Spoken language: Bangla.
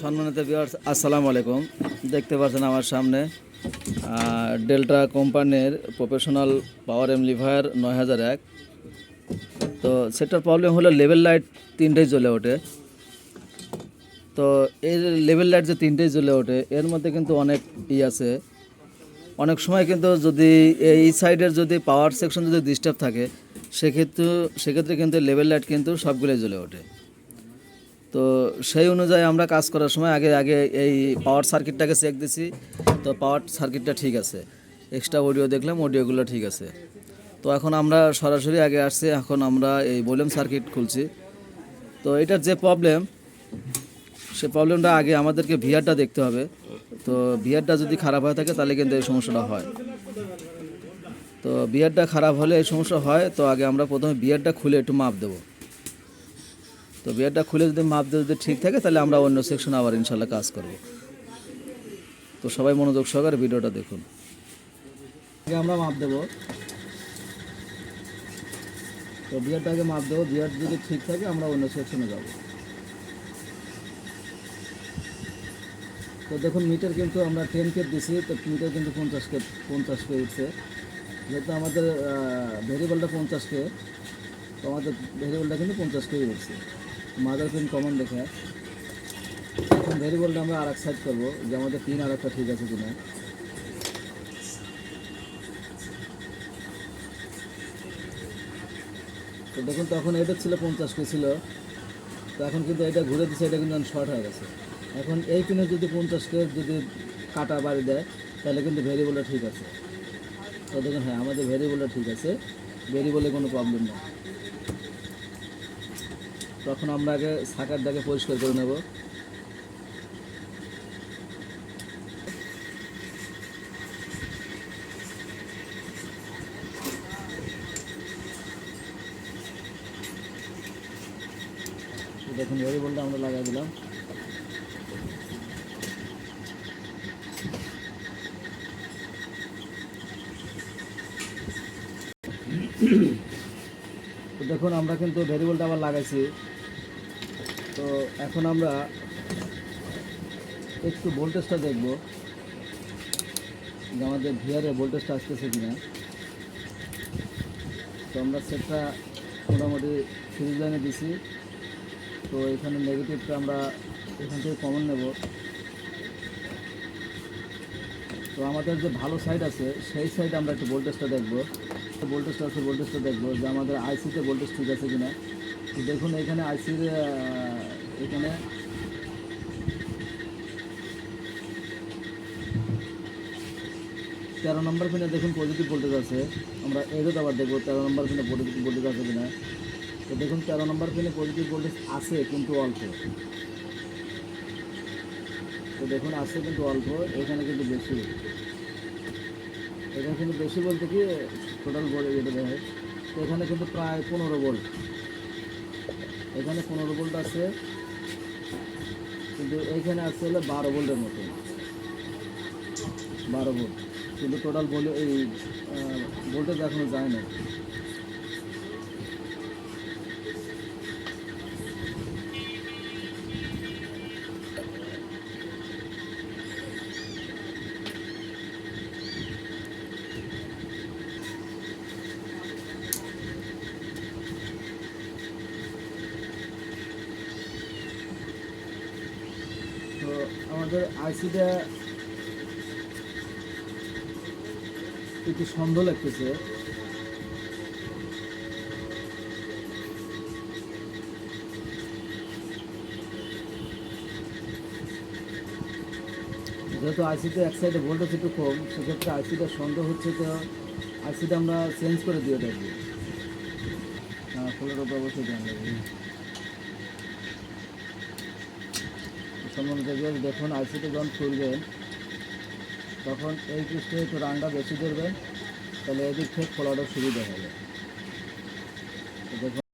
সম্মানিত ভিউয়ার্স আসসালামু আলাইকুম। দেখতে পাচ্ছেন আমার সামনে ডেল্টা কোম্পানির প্রফেশনাল পাওয়ার এমলিফায়ার নয় হাজার এক। তো সেটার প্রবলেম হলো লেভেল লাইট তিনটেই জ্বলে ওঠে। তো এই লেভেল লাইট যে তিনটেই জ্বলে ওঠে, এর মধ্যে কিন্তু অনেক ই আছে। অনেক সময় কিন্তু যদি এই সাইডের যদি পাওয়ার সেকশন যদি ডিস্টার্ব থাকে, সেক্ষেত্রে সেক্ষেত্রে কিন্তু লেভেল লাইট কিন্তু সবগুলোই জ্বলে ওঠে। তো সেই অনুযায়ী আমরা কাজ করার সময় আগে আগে এই পাওয়ার সার্কিটটাকে চেক দিছি। তো পাওয়ার সার্কিটটা ঠিক আছে। এক্সট্রা অডিও দেখলাম অডিওগুলো ঠিক আছে। তো এখন আমরা সরাসরি আগে আসছি, এখন আমরা এই ভলিউম সার্কিট খুলছি। তো এটার যে প্রবলেম সে প্রবলেমটা আগে আমাদেরকে ভিআরটা দেখতে হবে। তো ভিআরটা যদি খারাপ হয়ে থাকে, তাহলে কিন্তু এই সমস্যাটা হয়। তো বিয়ারটা খারাপ হলে এই সমস্যা হয়, তো আগে আমরা প্রথমে বিয়ারটা খুলে একটু মাপ দেবো। তো বিয়ারটা খুলে যদি মাপ যদি ঠিক থাকে, তাহলে আমরা অন্য সেকশন আবার ইনশাল্লাহ কাজ করব। তো সবাই মনোযোগ সহকারে ভিডিওটা দেখুন। আমরা মাপ দেবো। তো বিয়ারটাকে মাপ দেবো, বিয়ার যদি ঠিক থাকে, আমরা অন্য সেকশনে যাব। তো দেখুন মিটার কিন্তু আমরা টেন কে দিছি, তো মিটার কিন্তু পঞ্চাশ কে পঞ্চাশ কে উঠছে। যেহেতু আমাদের ভেরিয়েবলটা পঞ্চাশ কে, তো আমাদের ভেরিয়েবলটা কিন্তু পঞ্চাশ কেই উঠছে। মাদার পিন কমন দেখে এখন ভেরিয়েবলটা আমরা আর এক সাইড করব, যে আমাদের পিন আর একটা ঠিক আছে কিনা। তো দেখুন, তখন এটা ছিল পঞ্চাশ কে ছিল। তো এখন কিন্তু এটা ঘুরে দিচ্ছে এটা কিন্তু শর্ট হয়ে গেছে। এখন এই পিনে যদি পঞ্চাশ কে যদি কাটা বাড়ি দেয়, তাহলে কিন্তু ভেরিয়েবলটা ঠিক আছে। তো দেখুন হ্যাঁ আমাদের ভেরিয়েবলটা ঠিক আছে। ভেরিয়েবলে কোনো প্রবলেম নেই। তখন আমরা আগে সাকারটাকে পরিষ্কার করে নেব। দেখুন ভেরিয়েবলটা আমরা লাগাই দিলাম। দেখুন, আমরা কিন্তু ভেরিয়েবলটা আবার লাগাইছি। তো এখন আমরা একটু ভোল্টেজটা দেখব যে আমাদের ভিআরের ভোল্টেজটা আসতেছে কিনা। তো আমরা সেটটা মোটামুটি সিরিজ লাইনে দিছি। তো এখানে নেগেটিভটা আমরা এখান থেকে কমন নেব। তো আমাদের যে ভালো সাইড আছে, সেই সাইডে আমরা একটু ভোল্টেজটা দেখব। ভোল্টেজটা আছে ভোল্টেজটা দেখব যে আমাদের আইসিতে ভোল্টেজ ঠিক আছে কিনা। দেখুন এখানে আইসির এখানে। তেরো নম্বর পিনে দেখুন পজিটিভ ভোল্টেজ আছে। আমরা এগোত আবার দেখব তেরো নম্বর পিনে পজিটিভ ভোল্টেজ আছে কিনা। তো দেখুন, তেরো নম্বর পিনে পজিটিভ ভোল্টেজ আছে কিন্তু অল্প। তো দেখুন, আছে কিন্তু অল্প, এখানে কিন্তু বেশি। এখানে কিন্তু বেশি বলতে কি টোটাল বলে যেটা দেখে তো এখানে কিন্তু প্রায় পনেরো ভোল্ট এখানে পনেরো ভোল্ট আছে। কিন্তু এইখানে আছে হলো বারো ভোল্টের মতো। বারো ভোল্ট। কিন্তু টোটাল ভোল্ট এই ভোল্টেজ দেখানো যায় না আমাদের আইসিটা একটু সন্দেহ লাগতেছে। যেহেতু আইসিতে এক সাইডে ভোল্টেজ একটু কম, সেক্ষেত্রে আইসিটা সন্দেহ হচ্ছে তো আইসিটা আমরা চেঞ্জ করে দিয়ে থাকি। হ্যাঁ ফুলের উপর অবশ্যই সম্বন্ধে দেখবেন দেখুন আইসিটি যখন খুলবেন, তখন এই পৃষ্ঠে একটু রানটা বেশি করবেন, তাহলে এদিক থেকে খোলাটা সুবিধা হবে।